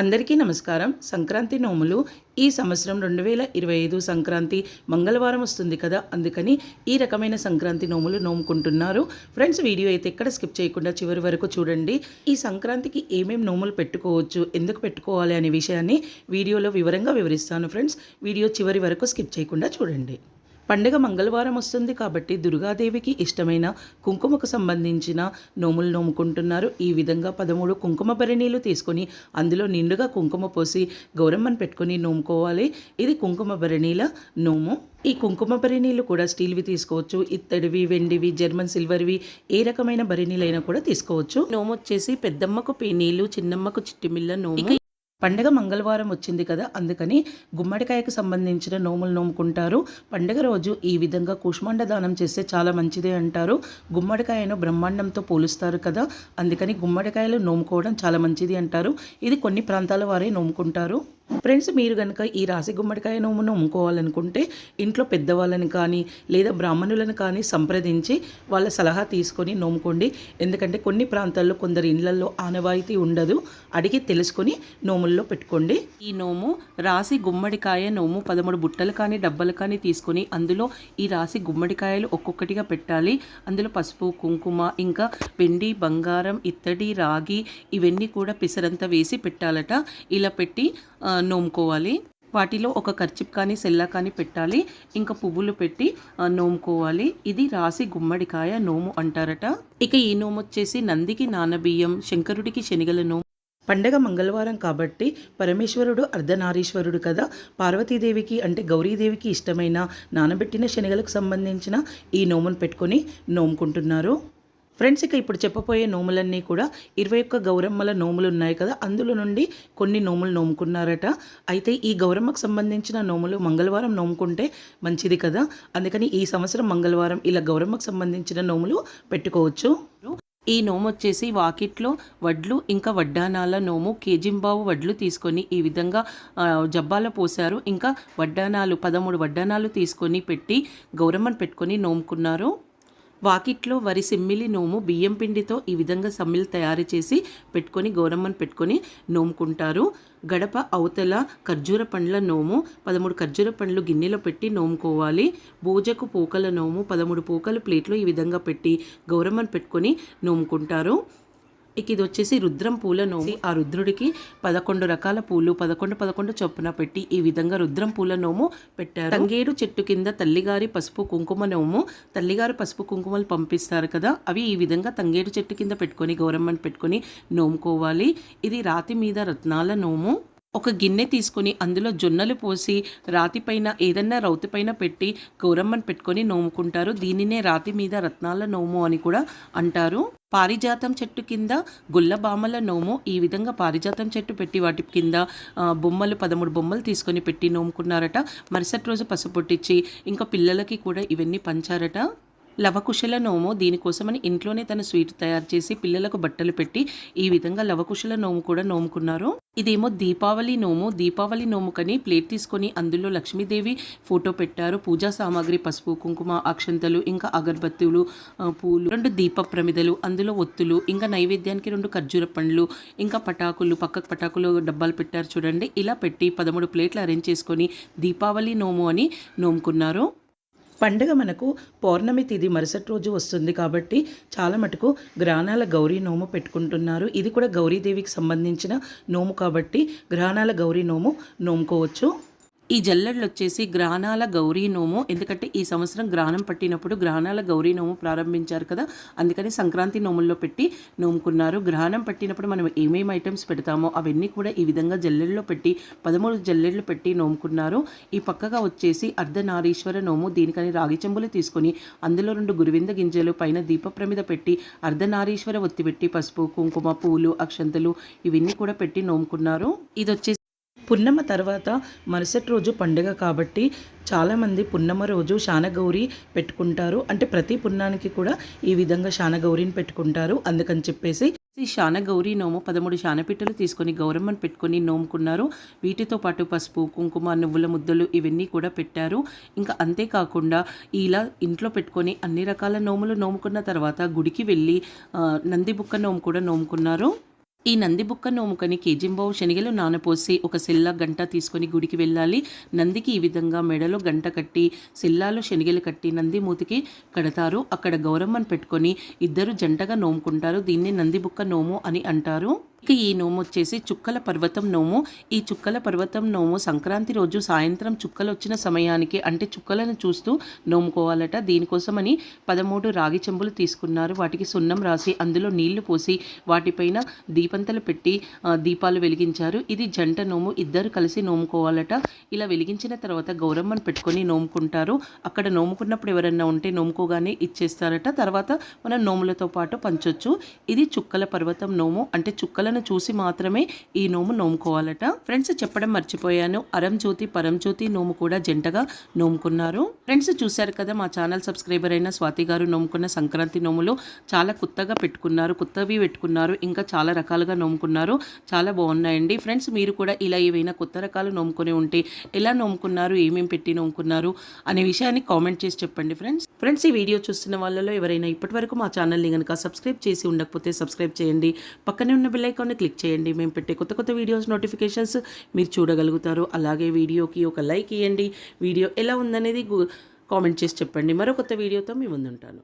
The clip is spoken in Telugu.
అందరికీ నమస్కారం. సంక్రాంతి నోములు ఈ సంవత్సరం రెండు వేల ఇరవై ఐదు సంక్రాంతి మంగళవారం వస్తుంది కదా అందుకని ఈ రకమైన సంక్రాంతి నోములు నోముకుంటున్నారు. ఫ్రెండ్స్ వీడియో అయితే ఎక్కడ స్కిప్ చేయకుండా చివరి వరకు చూడండి. ఈ సంక్రాంతికి ఏమేం నోములు పెట్టుకోవచ్చు ఎందుకు పెట్టుకోవాలి అనే విషయాన్ని వీడియోలో వివరంగా వివరిస్తాను. ఫ్రెండ్స్ వీడియో చివరి వరకు స్కిప్ చేయకుండా చూడండి. పండుగ మంగళవారం వస్తుంది కాబట్టి దుర్గాదేవికి ఇష్టమైన కుంకుమకు సంబంధించిన నోములు నోముకుంటున్నారు. ఈ విధంగా పదమూడు కుంకుమ భరణీలు తీసుకొని అందులో నిండుగా కుంకుమ పోసి గౌరమ్మను పెట్టుకొని నోముకోవాలి. ఇది కుంకుమ భరణీల నోము. ఈ కుంకుమ భరణీలు కూడా స్టీల్వి తీసుకోవచ్చు. ఇత్తడివి వెండివి జర్మన్ సిల్వర్వి ఏ రకమైన భరణీలైనా కూడా తీసుకోవచ్చు. నోము వచ్చేసి పెద్దమ్మకు పేనీలు చిన్నమ్మకు చిట్టిమిల్ల నోము. పండగ మంగళవారం వచ్చింది కదా అందుకని గుమ్మడికాయకు సంబంధించిన నోములు నోముకుంటారు. పండగ రోజు ఈ విధంగా కుష్మాండ దానం చేస్తే చాలా మంచిదే అంటారు. గుమ్మడికాయను బ్రహ్మాండంతో పోలుస్తారు కదా అందుకని గుమ్మడికాయలు నోముకోవడం చాలా మంచిది అంటారు. ఇది కొన్ని ప్రాంతాల వారే నోముకుంటారు. ఫ్రెండ్స్ మీరు కనుక ఈ రాశి గుమ్మడికాయ నోమును నమ్ముకోవాలనుకుంటే ఇంట్లో పెద్దవాళ్ళని కానీ లేదా బ్రాహ్మణులను కానీ సంప్రదించి వాళ్ళ సలహా తీసుకొని నోముకోండి. ఎందుకంటే కొన్ని ప్రాంతాల్లో కొందరు ఇళ్ళలో ఆనవాయితీ ఉండదు. అడిగి తెలుసుకొని నోముల్లో పెట్టుకోండి. ఈ నోము రాశి గుమ్మడికాయ నోము పదమూడు బుట్టలు కానీ డబ్బలు కానీ తీసుకొని అందులో ఈ రాశి గుమ్మడికాయలు ఒక్కొక్కటిగా పెట్టాలి. అందులో పసుపు కుంకుమ ఇంకా వెండి బంగారం ఇత్తడి రాగి ఇవన్నీ కూడా పిసరంతా వేసి పెట్టాలట. ఇలా పెట్టి నోముకోవాలి. వాటిలో ఒక ఖర్చిప్ కానీ సెల్లా కానీ పెట్టాలి. ఇంకా పువ్వులు పెట్టి నోముకోవాలి. ఇది రాసి గుమ్మడికాయ నోము అంటారట. ఇక ఈ నోము వచ్చేసి నందికి నానబియ్యం శంకరుడికి శనిగల నోము. పండగ మంగళవారం కాబట్టి పరమేశ్వరుడు అర్ధనారీశ్వరుడు కదా. పార్వతీదేవికి అంటే గౌరీదేవికి ఇష్టమైన నానబెట్టిన శనగలకు సంబంధించిన ఈ నోమును పెట్టుకొని నోముకుంటున్నారు. ఫ్రెండ్స్ ఇక ఇప్పుడు చెప్పబోయే నోములన్నీ కూడా ఇరవై ఒక్క గౌరమ్మల నోములు ఉన్నాయి కదా. అందులో నుండి కొన్ని నోములు నోముకున్నారట. అయితే ఈ గౌరమ్మకు సంబంధించిన నోములు మంగళవారం నోముకుంటే మంచిది కదా. అందుకని ఈ సంవత్సరం మంగళవారం ఇలా గౌరమ్మకు సంబంధించిన నోములు పెట్టుకోవచ్చు. ఈ నోము వచ్చేసి వాకిట్లో వడ్లు ఇంకా వడ్డానాల నోము కేజింబావు వడ్లు తీసుకొని ఈ విధంగా జబ్బాలో జబ్బాల పోశారు. ఇంకా వడ్డానాలు పదమూడు వడ్డానాలు తీసుకొని పెట్టి గౌరమ్మను పెట్టుకొని నోముకున్నారు. వాకిట్లో వరి సిమ్మిలి నోము బియ్యం పిండితో ఈ విధంగా సమ్మిలి తయారు చేసి పెట్టుకొని గౌరమ్మను పెట్టుకొని నోముకుంటారు. గడప అవతల ఖర్జూర పండ్ల నోము పదమూడు ఖర్జూర పండ్లు గిన్నెలో పెట్టి నోముకోవాలి. బూజకు పూకల నోము పదమూడు పూకలు ప్లేట్లో ఈ విధంగా పెట్టి గౌరమ్మను పెట్టుకొని నోముకుంటారు. ఇక ఇది వచ్చేసి రుద్రం పూల నోము. ఆ రుద్రుడికి పదకొండు రకాల పూలు పదకొండు పదకొండు చొప్పున పెట్టి ఈ విధంగా రుద్రం పూల నోము పెట్టారు. తంగేడు చెట్టు కింద తల్లిగారి పసుపు కుంకుమ నోము. తల్లిగారు పసుపు కుంకుమలు పంపిస్తారు కదా అవి ఈ విధంగా తంగేడు చెట్టు కింద పెట్టుకొని గౌరమ్మని పెట్టుకొని నోముకోవాలి. ఇది రాతి మీద రత్నాల నోము. ఒక గిన్నె తీసుకొని అందులో జొన్నలు పోసి రాతిపైన ఏదన్నా రౌతిపైన పెట్టి గౌరమ్మని పెట్టుకొని నోముకుంటారు. దీనినే రాతి మీద రత్నాల నోము అని కూడా అంటారు. పారిజాతం చెట్టు కింద గుల్లబామల నోము ఈ విధంగా పారిజాతం చెట్టు పెట్టి వాటి కింద బొమ్మలు పదమూడు బొమ్మలు తీసుకొని పెట్టి నోముకున్నారట. మరుసటి రోజు పసుపుట్టించి ఇంకా పిల్లలకి కూడా ఇవన్నీ పంచారట. లవకుశల నోము దీనికోసమని ఇంట్లోనే తన స్వీట్ తయారు చేసి పిల్లలకు బట్టలు పెట్టి ఈ విధంగా లవకుశల నోము కూడా నోముకున్నారు. ఇదేమో దీపావళి నోము. దీపావళి నోముకని ప్లేట్ తీసుకొని అందులో లక్ష్మీదేవి ఫోటో పెట్టారు. పూజా సామాగ్రి పసుపు కుంకుమ అక్షంతలు ఇంకా అగరబత్తులు పూలు రెండు దీప ప్రమిదలు అందులో ఒత్తులు ఇంకా నైవేద్యానికి రెండు ఖర్జూర పండ్లు ఇంకా పటాకులు పక్కకు పటాకులు డబ్బాలు పెట్టారు చూడండి. ఇలా పెట్టి పదమూడు ప్లేట్లు అరేంజ్ చేసుకొని దీపావళి నోము అని నోముకున్నారు. పండుగ మనకు పౌర్ణమి తిథి మరుసటి రోజు వస్తుంది కాబట్టి చాలా మటుకు గ్రహణాల గౌరీ నోము పెట్టుకుంటున్నారు. ఇది కూడా గౌరీదేవికి సంబంధించిన నోము కాబట్టి గ్రహణాల గౌరీ నోము నోముకోవచ్చు. ఈ జల్లెడలు వచ్చేసి గ్రహణాల గౌరీ నోము. ఎందుకంటే ఈ సంవత్సరం గ్రహణం పట్టినప్పుడు గ్రహణాల గౌరీ నోము ప్రారంభించారు కదా. అందుకని సంక్రాంతి నోముల్లో పెట్టి నోముకున్నారు. గ్రహణం పట్టినప్పుడు మనం ఏమేమి ఐటమ్స్ పెడతామో అవన్నీ కూడా ఈ విధంగా జల్లెడలో పెట్టి పదమూడు జల్లెడలు పెట్టి నోముకున్నారు. ఈ పక్కగా వచ్చేసి అర్ధనారీశ్వర నోము. దీనికని రాగి చెంబులు తీసుకొని అందులో రెండు గురువింద గింజలు పైన దీపప్రమిద పెట్టి అర్ధనారీశ్వర ఒత్తి పెట్టి పసుపు కుంకుమ పూలు అక్షంతలు ఇవన్నీ కూడా పెట్టి నోముకున్నారు. ఇది వచ్చేసి పున్నమ తర్వాత మరుసటి రోజు పండుగ కాబట్టి చాలామంది పున్నమ రోజు శానగౌరి పెట్టుకుంటారు. అంటే ప్రతి పున్నానికి కూడా ఈ విధంగా శానగౌరిని పెట్టుకుంటారు. అందుకని చెప్పేసి ఈ శానగౌరి నోము పదమూడు శానపిట్టలు తీసుకొని గౌరమ్మను పెట్టుకొని నోముకున్నారు. వీటితో పాటు పసుపు కుంకుమ నువ్వుల ముద్దలు ఇవన్నీ కూడా పెట్టారు. ఇంకా అంతేకాకుండా ఇలా ఇంట్లో పెట్టుకొని అన్ని రకాల నోములు నోముకున్న తర్వాత గుడికి వెళ్ళి నందిబుక్క నంది బుక్క నోము కూడా నోముకున్నారు. ఈ నంది బుక్క నోముకని కేజింబావు శనిగలు నానపోసి ఒక సిల్లా గంట తీసుకొని గుడికి వెళ్ళాలి. నందికి ఈ విధంగా మెడలో గంట కట్టి సిల్లాలో శనిగలు కట్టి నంది మూతికి కడతారు. అక్కడ గౌరమ్మను పెట్టుకొని ఇద్దరు జంటగా నోముకుంటారు. దీన్ని నంది బుక్క నోము అని అంటారు. ఈ నోము వచ్చేసి చుక్కల పర్వతం నోము. ఈ చుక్కల పర్వతం నోము సంక్రాంతి రోజు సాయంత్రం చుక్కలు వచ్చిన సమయానికి అంటే చుక్కలను చూస్తూ నోముకోవాలట. దీనికోసమని పదమూడు రాగి చెంబులు తీసుకున్నారు. వాటికి సున్నం రాసి అందులో నీళ్ళు పోసి వాటిపైన దీపంతలు పెట్టి దీపాలు వెలిగించారు. ఇది జంట నోము. ఇద్దరు కలిసి నోముకోవాలట. ఇలా వెలిగించిన తర్వాత గౌరమ్మను పెట్టుకొని నోముకుంటారు. అక్కడ నోముకున్నప్పుడు ఎవరన్నా ఉంటే నోముకోగానే ఇచ్చేస్తారట. తర్వాత మనం నోములతో పాటు పంచొచ్చు. ఇది చుక్కల పర్వతం నోము. అంటే చుక్కల చుక్కలను చూసి మాత్రమే ఈ నోము నోముకోవాలట. ఫ్రెండ్స్ చెప్పడం మర్చిపోయాను. అరం జ్యోతి పరం జ్యోతి నోము కూడా జంటగా నోముకున్నారు. ఫ్రెండ్స్ చూశారు కదా మా ఛానల్ సబ్స్క్రైబర్ అయిన స్వాతి గారు నోముకున్న సంక్రాంతి నోములు చాలా కొత్తగా పెట్టుకున్నారు కొత్తవి పెట్టుకున్నారు ఇంకా చాలా రకాలుగా నోముకున్నారు. చాలా బాగున్నాయండి. ఫ్రెండ్స్ మీరు కూడా ఇలా ఏవైనా కొత్త రకాలు నోముకొని ఉంటే ఎలా నోముకున్నారు ఏమేమి పెట్టి నోముకున్నారు అనే విషయాన్ని కామెంట్ చేసి చెప్పండి ఫ్రెండ్స్. ఫ్రెండ్స్ ఈ వీడియో చూస్తున్న వాళ్ళలో ఎవరైనా ఇప్పటివరకు మా ఛానల్ని కనుక సబ్స్క్రైబ్ చేసి ఉండకపోతే సబ్స్క్రైబ్ చేయండి. పక్కనే ఉన్న బెల్ ఐకాన్ని క్లిక్ చేయండి. మేము పెట్టే కొత్త కొత్త వీడియోస్ నోటిఫికేషన్స్ మీరు చూడగలుగుతారు. అలాగే వీడియోకి ఒక లైక్ ఇవ్వండి వీడియో ఎలా ఉందనేది కామెంట్ చేసి చెప్పండి. మరో కొత్త వీడియోతో మీ ముందుంటాను.